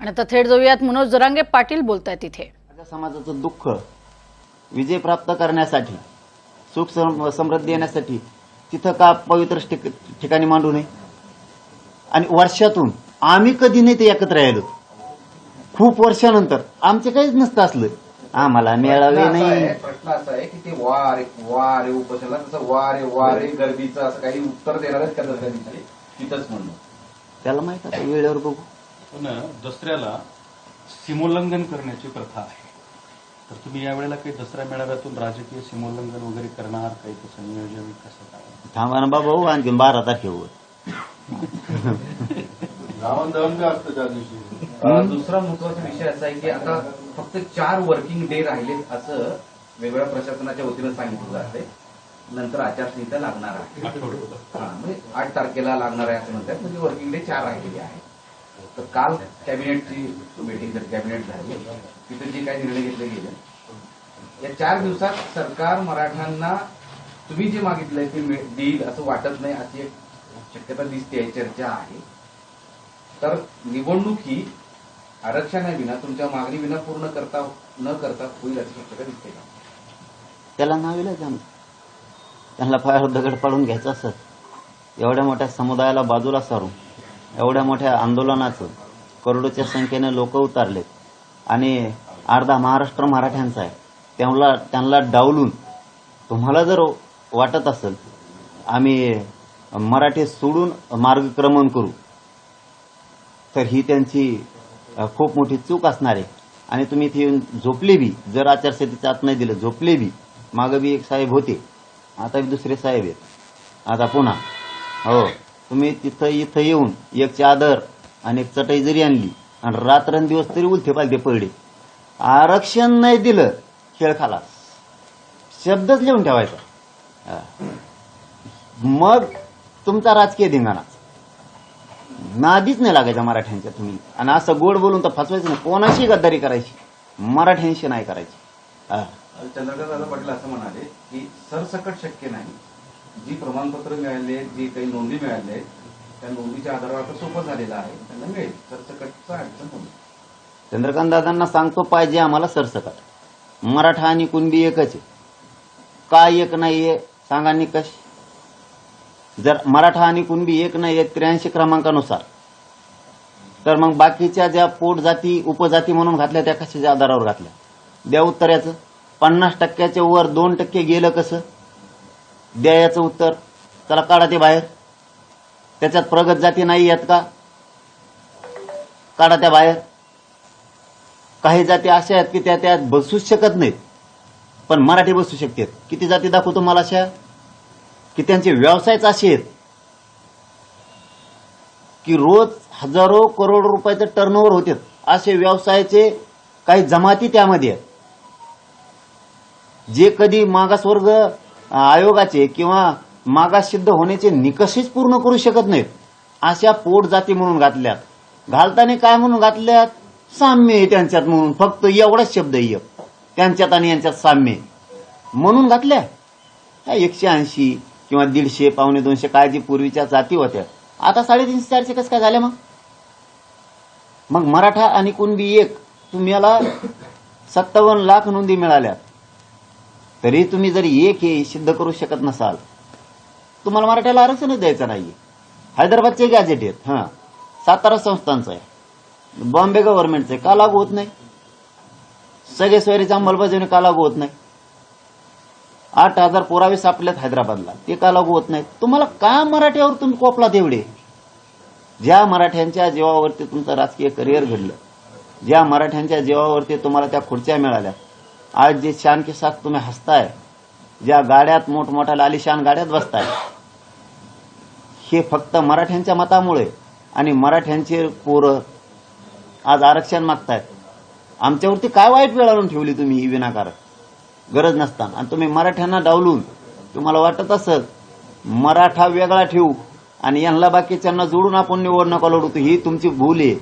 आणि आता थेट जाऊयात मनोज जरांगे पाटील बोलतायत इथे. माझ्या समाजाचं दुःख विजय प्राप्त करण्यासाठी सुख सम- समृद्धी येण्यासाठी तिथं का पवित्र ठिक- ठिकाणी मांडू नये? आणि वर्षातून आम्ही कधी नाही ते एकत्र राहिलो खूप वर्षानंतर आमचे काहीच नसतं असलं. आम्हाला मेळावे प्रश्न असा नाही. आहे- प्रश्न असा आहे की ते वारे वारे उपोषणाला. तसं वारे वारे गर्दीचं असं काही उत्तर देणार आहेत का तिथंच म्हणणं त्याला माहीत आता वेळेवर बघू. पण दसऱ्याला सीमोल्लंघन करण्याची प्रथा आहे. तर तुम्ही यावेळेला काही दसरा मेळाव्यातून राजकीय सीमोल्लंघन वगैरे करणार काही तसं नियोजन कसं काय? थांबा ना बाबा हो आणखी बारा तारखेवर रावण दहन का असतं त्या दिवशी? दुसरा महत्त्वाचा विषय असा आहे की आता फक्त चार वर्किंग डे राहिले असं वेगवेगळ्या प्रशासनाच्या वतीनं सांगितलं जाते नंतर आचारसंहिता लागणार आहे. हा, म्हणजे आठ तारखेला लागणार आहे असं म्हणतात. म्हणजे वर्किंग डे चार राहिलेले आहेत तर काल कॅबिनेटची मीटिंग कॅबिनेट झाली तिथे जे काही निर्णय घेतले गेले या चार दिवसात सरकार मराठ्यांना तुम्ही जे मागितलंय ते देईल असं वाटत नाही अशी एक शक्यता दिसते चर्चा आहे. तर निवडणूक ही आरक्षणाविना तुमच्या मागणी विना पूर्ण करता न करता होईल अशी शक्यता दिसते का? त्याला नाविला जाणं त्यांना पायावर दगड पाडून घ्यायचं असत एवढ्या मोठ्या समुदायाला बाजूला सारून. एवढ्या मोठ्या आंदोलनाचं करोडोच्या संख्येने लोक उतारलेत. आणि अर्धा महाराष्ट्र मराठ्यांचा आहे. त्यांना त्यांना डावलून तुम्हाला जर वाटत असेल आम्ही मराठी सोडून मार्गक्रमण करू तर ही त्यांची खूप मोठी चूक असणार आहे. आणि तुम्ही इथे येऊन झोपले बी जर आचारसंहितेचं आत नाही दिलं झोपले बी मागं बी एक साहेब होते. आता दुसरे साहेब आहेत. आता पुन्हा हो. तुम्ही तिथं इथं येऊन एक चादर आणि एक चटई जरी आणली आणि रात्रंदिवस तरी उलथे पालथे पडले. आरक्षण नाही दिलं खेळ खाला शब्दच लिहून ठेवायचा. मग तुमचा राजकीय धिंगाणा. नादीच नाही लागायचा मराठ्यांच्या तुम्ही. आणि असं गोड बोलून तर फसवायचं नाही. कोणाशी गद्दारी करायची? मराठ्यांशी नाही करायची. चंद्रकांत दादा पाटील असं म्हणाले की सरसकट शक्य नाही. जी प्रमाणपत्र मिळाले जी काही नोंदी मिळाल्या आहेत त्या नोंदीच्या आधारावर आता सोपं झालेलं आहे. त्यांना मिळेल. सरसकटचा अडचण होईल चंद्रकांत दादांना सांगतो पाहिजे आम्हाला सरसकट. मराठा आणि कुणबी एकच आहे. काय एक नाहीये सांगा निकष. जर मराठा आणि कुणबी एक नाहीये त्र्याऐंशी क्रमांकानुसार तर मग बाकीच्या ज्या पोट जाती उपजाती म्हणून घातल्या त्या कशाच्या आधारावर घातल्या? द्या उत्तराचं. पन्नास टक्क्याच्या वर दोन टक्के गेलं कसं? द्यायचं उत्तर. त्याला काढा ते बाहेर. त्याच्यात प्रगत जाती नाही आहेत का? काढा त्या बाहेर. काही जाती अशा आहेत की त्या त्यात बसूच शकत नाहीत. पण मराठी बसू शकतात किती जाती दाखवतो मला अशा? की त्यांचे व्यवसायच असे आहेत. की रोज हजारो करोड रुपयाचे टर्नओव्हर होते. असे व्यवसायाचे काही जमाती त्यामध्ये आहेत. जे कधी मागासवर्ग आयोगाचे किंवा मागास सिद्ध होण्याचे निकषच पूर्ण करू शकत नाहीत. अशा पोट जाती म्हणून घातल्यात. घालताना काय म्हणून घातल्यात? साम्य आहे त्यांच्यात म्हणून. फक्त एवढाच शब्द आहे एक. त्यांच्यात आणि यांच्यात साम्य आहे. म्हणून घातल्या. त्या एकशे ऐंशी किंवा दीडशे पावणे दोनशे काय जी पूर्वीच्या जाती होत्या. आता साडेतीनशे चारशे कसं काय झाल्या मग? मग मराठा आणि कुणबी एक तुम्हाला सत्तावन्न लाख नोंदी मिळाल्या. तरी तुम्ही जर एक हे सिद्ध करू शकत नसाल तुम्हाला मराठ्याला आरक्षणच द्यायचं नाहीये. हैदराबादचे गॅजेट आहेत हां. सातारा संस्थांचं आहे. बॉम्बे गव्हर्नमेंटचं आहे का लागू होत नाही? सगळे सोयरीची अंमलबजावणी का लागू होत नाही? आठ हजार पुरावे सापडलेत हैदराबादला ते का लागू होत नाहीत? तुम्हाला का मराठ्यावर तुम्ही कोपला देवडे ज्या मराठ्यांच्या जीवावरती तुमचं राजकीय करिअर घडलं ज्या मराठ्यांच्या जीवावरती तुम्हाला त्या खुर्च्या मिळाल्या आज जे शान के साथ तुम्ही हसताय ज्या गाड्यात मोठमोठ्या लालिशान गाड्यात बसताय हे फक्त मराठ्यांच्या मतामुळे आणि मराठ्यांचे पोरं आज आरक्षण मागतायत. आमच्यावरती काय वाईट वेळ आणून ठेवली तुम्ही ही विनाकारक गरज नसताना. आणि तुम्ही मराठ्यांना डावलून तुम्हाला वाटत असत मराठा वेगळा ठेवू आणि यांना बाकीच्यांना जोडून आपण निवडणुका लढवतो ही तुमची भूल आहे.